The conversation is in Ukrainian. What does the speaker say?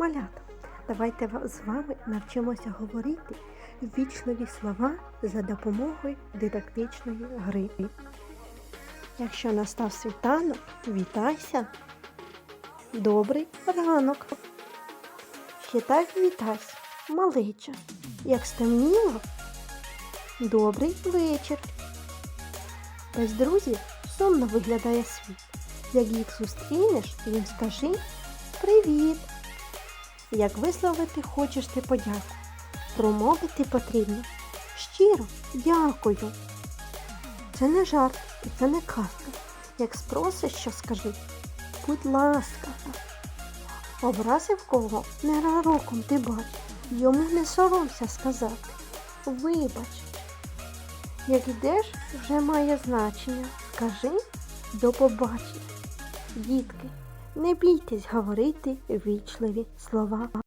малята, давайте з вами навчимося говорити вічливі слова за допомогою дидактичної гри. Якщо настав світанок, вітайся. Добрий ранок. Ще так вітайся, малеча. Як стемніло, добрий вечір. Без друзів сумно виглядає світ. Як їх зустрінеш, їм скажи привіт. Як висловити хочеш ти подяку, промовити потрібно. Щиро дякую. Це не жарт і це не казка. Як спросиш, що скажи, будь ласка. Образив кого ненароком ти бач, йому не соромся сказати. Вибач. Як йдеш, вже має значення. Скажи до побачення. Дітки, не бійтесь говорити вічливі слова.